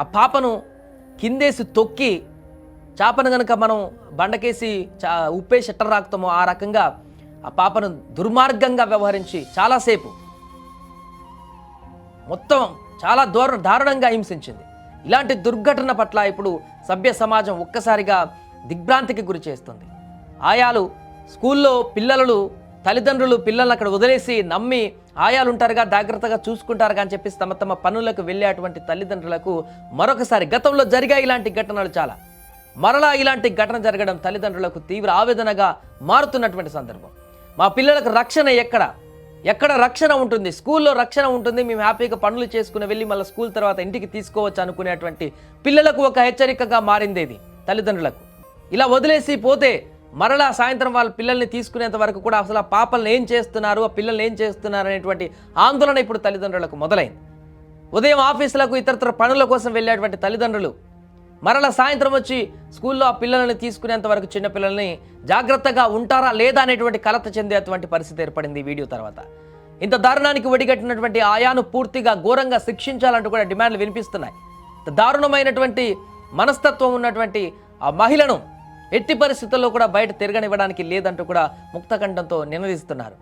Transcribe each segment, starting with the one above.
ఆ పాపను కిందేసి తొక్కి చేపను కనుక మనం బండకేసి చా ఉప్పేసి షట్టర్ రాకుతామో ఆ రకంగా ఆ పాపను దుర్మార్గంగా వ్యవహరించి చాలాసేపు మొత్తం చాలా దూర దారుణంగా హింసించింది. ఇలాంటి దుర్ఘటన పట్ల ఇప్పుడు సభ్య సమాజం ఒక్కసారిగా దిగ్భ్రాంతికి గురి చేస్తుంది. ఆయాలు స్కూల్లో పిల్లలు తల్లిదండ్రులు పిల్లల్ని అక్కడ వదిలేసి నమ్మి ఆయాలు ఉంటారుగా జాగ్రత్తగా చూసుకుంటారుగా అని చెప్పేసి తమ తమ పనులకు వెళ్ళేటువంటి తల్లిదండ్రులకు మరొకసారి గతంలో జరిగాయి ఇలాంటి ఘటనలు చాలా. మరలా ఇలాంటి ఘటన జరగడం తల్లిదండ్రులకు తీవ్ర ఆవేదనగా మారుతున్నటువంటి సందర్భం. మా పిల్లలకు రక్షణ ఎక్కడ? ఎక్కడ రక్షణ ఉంటుంది? స్కూల్లో రక్షణ ఉంటుంది. మేము హ్యాపీగా పనులు చేసుకుని వెళ్ళి మళ్ళీ స్కూల్ తర్వాత ఇంటికి తీసుకోవచ్చు అనుకునేటువంటి పిల్లలకు ఒక హెచ్చరికగా మారింది ఇది తల్లిదండ్రులకు. ఇలా వదిలేసి పోతే మరలా సాయంత్రం వాళ్ళ పిల్లల్ని తీసుకునేంత వరకు కూడా అసలు ఆ పాపల్ని ఏం చేస్తున్నారు ఆ పిల్లల్ని ఏం చేస్తున్నారు అనేటువంటి ఆందోళన ఇప్పుడు తల్లిదండ్రులకు మొదలైంది. ఉదయం ఆఫీసులకు ఇతరతర పనుల కోసం వెళ్ళేటువంటి తల్లిదండ్రులు మరలా సాయంత్రం వచ్చి స్కూల్లో ఆ పిల్లల్ని తీసుకునేంత వరకు చిన్నపిల్లల్ని జాగ్రత్తగా ఉంటారా లేదా అనేటువంటి కలత చెందేటువంటి పరిస్థితి ఏర్పడింది వీడియో తర్వాత. ఇంత దారుణానికి ఒడిగట్టినటువంటి ఆయాను పూర్తిగా ఘోరంగా శిక్షించాలంటూ కూడా డిమాండ్లు వినిపిస్తున్నాయి. దారుణమైనటువంటి మనస్తత్వం ఉన్నటువంటి ఆ మహిళను ఎట్టి పరిస్థితుల్లో కూడా బయట తిరగనివ్వడానికి లేదంటూ కూడా ముక్తకంఠంతో నినదిస్తున్నారు.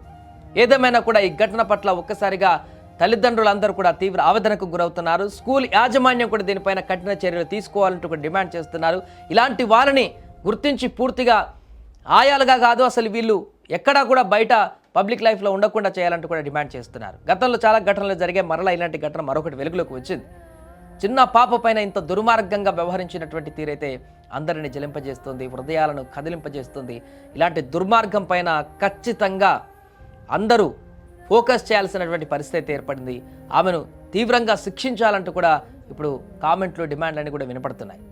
ఏదేమైనా కూడా ఈ ఘటన పట్ల ఒక్కసారిగా తల్లిదండ్రులందరూ కూడా తీవ్ర ఆవేదనకు గురవుతున్నారు. స్కూల్ యాజమాన్యం కూడా దీనిపైన కఠిన చర్యలు తీసుకోవాలంటూ కూడా డిమాండ్ చేస్తున్నారు. ఇలాంటి వారిని గుర్తించి పూర్తిగా ఆయాలుగా కాదు అసలు వీళ్ళు ఎక్కడా కూడా బయట పబ్లిక్ లైఫ్లో ఉండకుండా చేయాలంటూ కూడా డిమాండ్ చేస్తున్నారు. గతంలో చాలా ఘటనలు జరిగే మరలా ఇలాంటి ఘటన మరొకటి వెలుగులోకి వచ్చింది. చిన్న పాప పైన ఇంత దుర్మార్గంగా వ్యవహరించినటువంటి తీరైతే అందరిని జలింపజేస్తుంది హృదయాలను కదిలింపజేస్తుంది. ఇలాంటి దుర్మార్గం పైన ఖచ్చితంగా అందరూ ఫోకస్ చేయాల్సినటువంటి పరిస్థితి ఏర్పడింది. ఆమెను తీవ్రంగా శిక్షించాలంటూ కూడా ఇప్పుడు కామెంట్లు డిమాండ్లన్నీ కూడా వినపడుతున్నాయి.